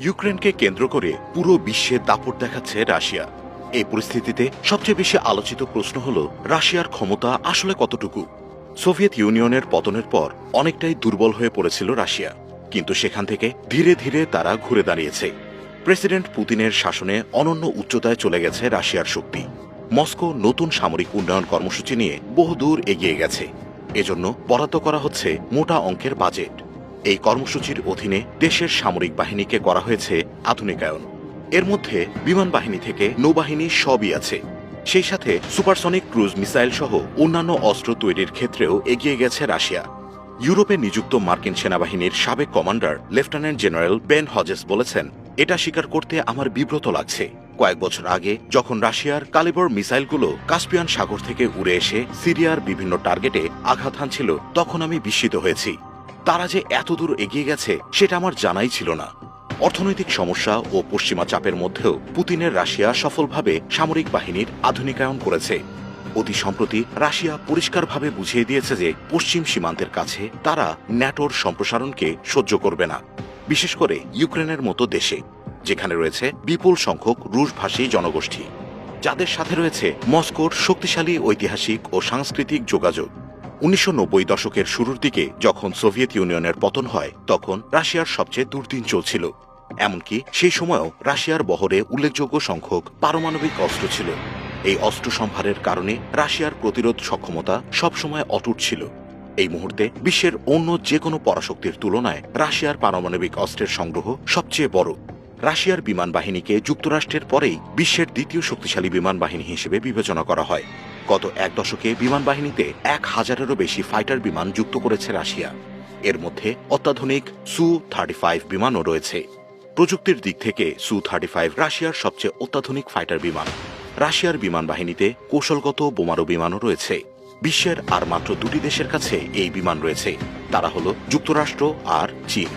ইউক্রেনকে কেন্দ্র করে পুরো বিশ্বে দাপট দেখাচ্ছে রাশিয়া। এই পরিস্থিতিতে সবচেয়ে বেশি আলোচিত প্রশ্ন হল, রাশিয়ার ক্ষমতা আসলে কতটুকু? সোভিয়েত ইউনিয়নের পতনের পর অনেকটাই দুর্বল হয়ে পড়েছিল রাশিয়া। কিন্তু সেখান থেকে ধীরে ধীরে তারা ঘুরে দাঁড়িয়েছে। প্রেসিডেন্ট পুতিনের শাসনে অনন্য উচ্চতায় চলে গেছে রাশিয়ার শক্তি। মস্কো নতুন সামরিক উন্নয়ন কর্মসূচি নিয়ে বহুদূর এগিয়ে গেছে। এজন্য বরাদ্দ করা হচ্ছে মোটা অঙ্কের বাজেট। এই কর্মসূচির অধীনে দেশের সামরিক বাহিনীকে করা হয়েছে আধুনিকায়ন। এর মধ্যে বিমান বাহিনী থেকে নৌবাহিনী সবই আছে। সেই সাথে সুপারসনিক ক্রুজ মিসাইল সহ অন্যান্য অস্ত্র তৈরির ক্ষেত্রেও এগিয়ে গেছে রাশিয়া। ইউরোপে নিযুক্ত মার্কিন সেনাবাহিনীর সাবেক commander lieutenant general Ben Hodges বলেছেন, এটা স্বীকার করতে আমার বিব্রত লাগছে। কয়েক বছর আগে, যখন রাশিয়ার কালিবর মিসাইলগুলো কাস্পিয়ান সাগর থেকে উড়ে এসে সিরিয়ার বিভিন্ন টার্গেটে আঘাত হানছিল, তখন আমি বিস্মিত হয়েছি। তারা যে এতদূর এগিয়ে গেছে, সেটা আমার জানাই ছিল না। অর্থনৈতিক সমস্যা ও পশ্চিমা চাপের মধ্যেও পুতিনের রাশিয়া সফলভাবে সামরিক বাহিনীর আধুনিকায়ন করেছে। অতি সম্প্রতি রাশিয়া পরিষ্কারভাবে বুঝিয়ে দিয়েছে যে পশ্চিম সীমান্তের কাছে তারা ন্যাটোর সম্প্রসারণকে সহ্য করবে না, বিশেষ করে ইউক্রেনের মতো দেশে, যেখানে রয়েছে বিপুল সংখ্যক রুশভাষী জনগোষ্ঠী, যাদের সাথে রয়েছে মস্কোর শক্তিশালী ঐতিহাসিক ও সাংস্কৃতিক যোগাযোগ। উনিশশো নব্বই দশকের শুরুর দিকে যখন সোভিয়েত ইউনিয়নের পতন হয়, তখন রাশিয়ার সবচেয়ে দুর্দিন চলছিল। এমনকি সেই সময়ও রাশিয়ার বহরে উল্লেখযোগ্য সংখ্যক পারমাণবিক অস্ত্র ছিল। এই অস্ত্র সম্ভারের কারণে রাশিয়ার প্রতিরোধ সক্ষমতা সবসময় অটুট ছিল। এই মুহূর্তে বিশ্বের অন্য যে কোনো পরাশক্তির তুলনায় রাশিয়ার পারমাণবিক অস্ত্রের সংগ্রহ সবচেয়ে বড়। রাশিয়ার বিমান বাহিনীকে যুক্তরাষ্ট্রের পরেই বিশ্বের দ্বিতীয় শক্তিশালী বিমান বাহিনী হিসেবে বিবেচনা করা হয়। গত এক দশকে বিমান বাহিনীতে এক হাজারেরও বেশি ফাইটার বিমান যুক্ত করেছে রাশিয়া। এর মধ্যে অত্যাধুনিক সু থার্টি ফাইভ বিমানও রয়েছে। প্রযুক্তির দিক থেকে সু থার্টি ফাইভ রাশিয়ার সবচেয়ে অত্যাধুনিক ফাইটার বিমান। রাশিয়ার বিমান বাহিনীতে কৌশলগত বোমারু বিমানও রয়েছে। বিশ্বের আর মাত্র দুটি দেশের কাছে এই বিমান রয়েছে। তারা হল যুক্তরাষ্ট্র আর চীন।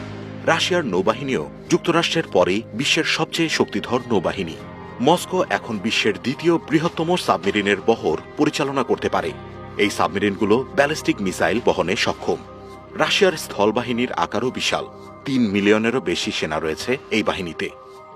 রাশিয়ার নৌবাহিনীও যুক্তরাষ্ট্রের পরেই বিশ্বের সবচেয়ে শক্তিধর নৌবাহিনী। মস্কো এখন বিশ্বের দ্বিতীয় বৃহত্তম সাবমেরিনের বহর পরিচালনা করতে পারে। এই সাবমেরিনগুলো ব্যালিস্টিক মিসাইল বহনে সক্ষম। রাশিয়ার স্থলবাহিনীর আকারও বিশাল। তিন মিলিয়নেরও বেশি সেনা রয়েছে এই বাহিনীতে।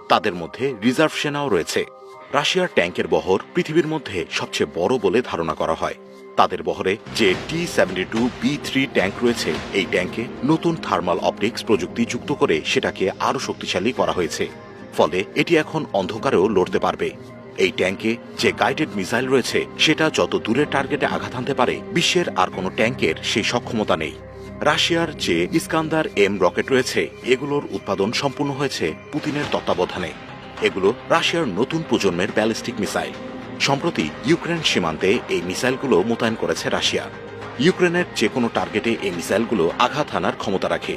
তাদের মধ্যে রিজার্ভ সেনাও রয়েছে। রাশিয়ার ট্যাঙ্কের বহর পৃথিবীর মধ্যে সবচেয়ে বড় বলে ধারণা করা হয়। তাদের বহরে যে T seventy two B three tank রয়েছে, এই ট্যাঙ্কে নতুন থার্মাল অপটিক্স প্রযুক্তি যুক্ত করে সেটাকে আরও শক্তিশালী করা হয়েছে। ফলে এটি এখন অন্ধকারেও লড়তে পারবে। এই ট্যাঙ্কে যে গাইডেড মিসাইল রয়েছে, সেটা যত দূরের টার্গেটে আঘাত হানতে পারে, বিশ্বের আর কোনো ট্যাঙ্কের সেই সক্ষমতা নেই। রাশিয়ার যে ইস্কান্দার এম রকেট রয়েছে, এগুলোর উৎপাদন সম্পূর্ণ হয়েছে পুতিনের তত্ত্বাবধানে। এগুলো রাশিয়ার নতুন প্রজন্মের ব্যালিস্টিক মিসাইল সম্প্রতি ইউক্রেন সীমান্তে এই মিসাইলগুলো মোতায়েন করেছে রাশিয়া। ইউক্রেনের যে কোনো টার্গেটে এই মিসাইলগুলো আঘাত হানার ক্ষমতা রাখে।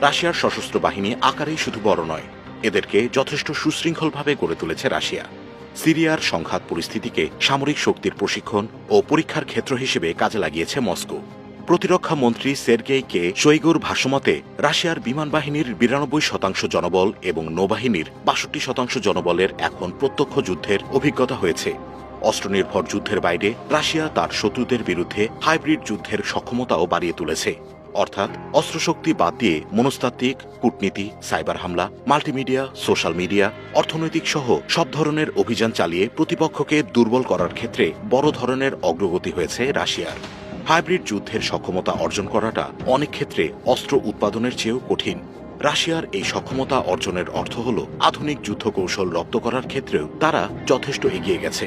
রাশিয়ার সশস্ত্র বাহিনী আকারেই শুধু বড় নয় এদেরকে যথেষ্ট সুশৃঙ্খলভাবে গড়ে তুলেছে রাশিয়া। সিরিয়ার সংঘাত পরিস্থিতিকে সামরিক শক্তির প্রশিক্ষণ ও পরীক্ষার ক্ষেত্র হিসেবে কাজে লাগিয়েছে মস্কো। প্রতিরক্ষা মন্ত্রী সের্গেই কে শৈগুর ভাষ্যমতে, রাশিয়ার বিমান বাহিনীর বিরানব্বই শতাংশ জনবল এবং নৌবাহিনীর বাষট্টি শতাংশ জনবলের এখন প্রত্যক্ষ যুদ্ধের অভিজ্ঞতা হয়েছে। অস্ত্রনির্ভর যুদ্ধের বাইরে রাশিয়া তার শত্রুদের বিরুদ্ধে হাইব্রিড যুদ্ধের সক্ষমতাও বাড়িয়ে তুলেছে। অর্থাৎ অস্ত্রশক্তি বাদ দিয়ে মনস্তাত্ত্বিক, কূটনীতি, সাইবার হামলা, মাল্টিমিডিয়া, সোশ্যাল মিডিয়া, অর্থনৈতিক সহ সব ধরনের অভিযান চালিয়ে প্রতিপক্ষকে দুর্বল করার ক্ষেত্রে বড় ধরনের অগ্রগতি হয়েছে রাশিয়ার। হাইব্রিড যুদ্ধের সক্ষমতা অর্জন করাটা অনেক ক্ষেত্রে অস্ত্র উৎপাদনের চেয়েও কঠিন। রাশিয়ার এই সক্ষমতা অর্জনের অর্থ হল আধুনিক যুদ্ধ কৌশল রপ্ত করার ক্ষেত্রেও তারা যথেষ্ট এগিয়ে গেছে।